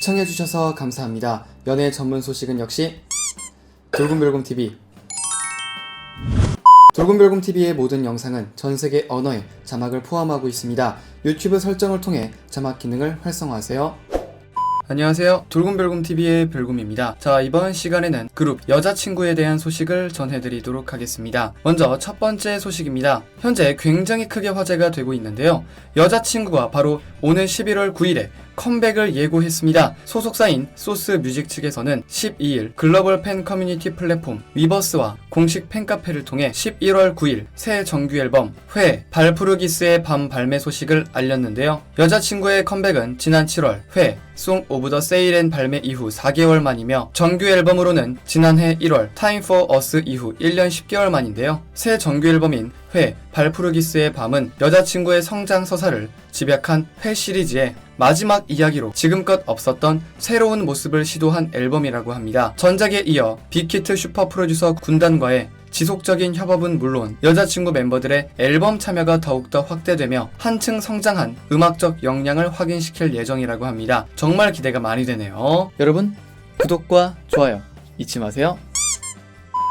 시청해주셔서 감사합니다. 연애 전문 소식은 역시 돌곰별곰TV. 돌곰별곰TV의 모든 영상은 전 세계 언어에 자막을 포함하고 있습니다. 유튜브 설정을 통해 자막 기능을 활성화하세요. 안녕하세요. 돌곰별곰TV의 별곰입니다. 자, 이번 시간에는 그룹 여자친구에 대한 소식을 전해드리도록 하겠습니다. 먼저 첫 번째 소식입니다. 현재 굉장히 크게 화제가 되고 있는데요. 여자친구가 바로 오는 11월 9일에 컴백을 예고했습니다. 소속사인 소스 뮤직 측에서는 12일 글로벌 팬 커뮤니티 플랫폼 위버스와 공식 팬카페를 통해 11월 9일 새 정규 앨범 회 발푸르기스의 밤 발매 소식을 알렸는데요. 여자친구의 컴백은 지난 7월 회 송 오브 더 세일앤 발매 이후 4개월 만이며 정규 앨범으로는 지난해 1월 타임 포 어스 이후 1년 10개월 만인데요. 새 정규 앨범인 회 발푸르기스의 밤은 여자친구의 성장 서사를 집약한 회 시리즈의 마지막 이야기로 지금껏 없었던 새로운 모습을 시도한 앨범이라고 합니다. 전작에 이어 빅히트 슈퍼 프로듀서 군단과의 지속적인 협업은 물론 여자친구 멤버들의 앨범 참여가 더욱더 확대되며 한층 성장한 음악적 역량을 확인시킬 예정이라고 합니다. 정말 기대가 많이 되네요. 여러분, 구독과 좋아요 잊지 마세요.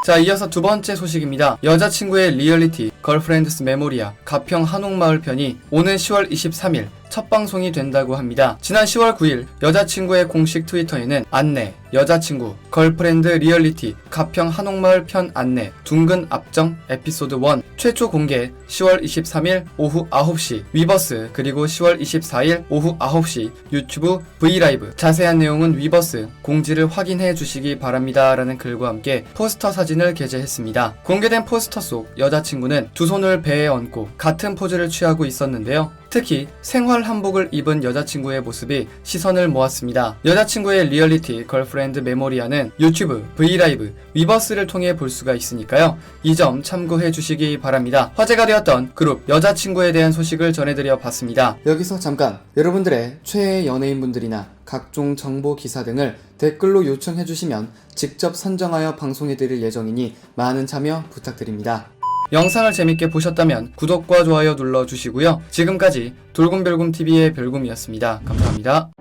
자, 이어서 두 번째 소식입니다. 여자친구의 리얼리티 걸프렌드스 메모리아 가평 한옥마을 편이 오는 10월 23일 첫 방송이 된다고 합니다. 지난 10월 9일 여자친구의 공식 트위터에는 안내, 여자친구, 걸프렌드 리얼리티, 가평 한옥마을 편 안내, 둥근 앞정 에피소드 1 최초 공개 10월 23일 오후 9시 위버스 그리고 10월 24일 오후 9시 유튜브 브이라이브 자세한 내용은 위버스 공지를 확인해 주시기 바랍니다 라는 글과 함께 포스터 사진을 게재했습니다. 공개된 포스터 속 여자친구는 두 손을 배에 얹고 같은 포즈를 취하고 있었는데요. 특히 생활 한복을 입은 여자친구의 모습이 시선을 모았습니다. 여자친구의 리얼리티 걸프렌 드 메모리아는 유튜브, 브이라이브, 위버스를 통해 볼 수가 있으니까요. 이 점 참고해 주시기 바랍니다. 화제가 되었던 그룹 여자친구에 대한 소식을 전해드려 봤습니다. 여기서 잠깐 여러분들의 최애 연예인분들이나 각종 정보 기사 등을 댓글로 요청해 주시면 직접 선정하여 방송해 드릴 예정이니 많은 참여 부탁드립니다. 영상을 재밌게 보셨다면 구독과 좋아요 눌러주시고요. 지금까지 돌곰별곰TV의 별곰이었습니다. 감사합니다.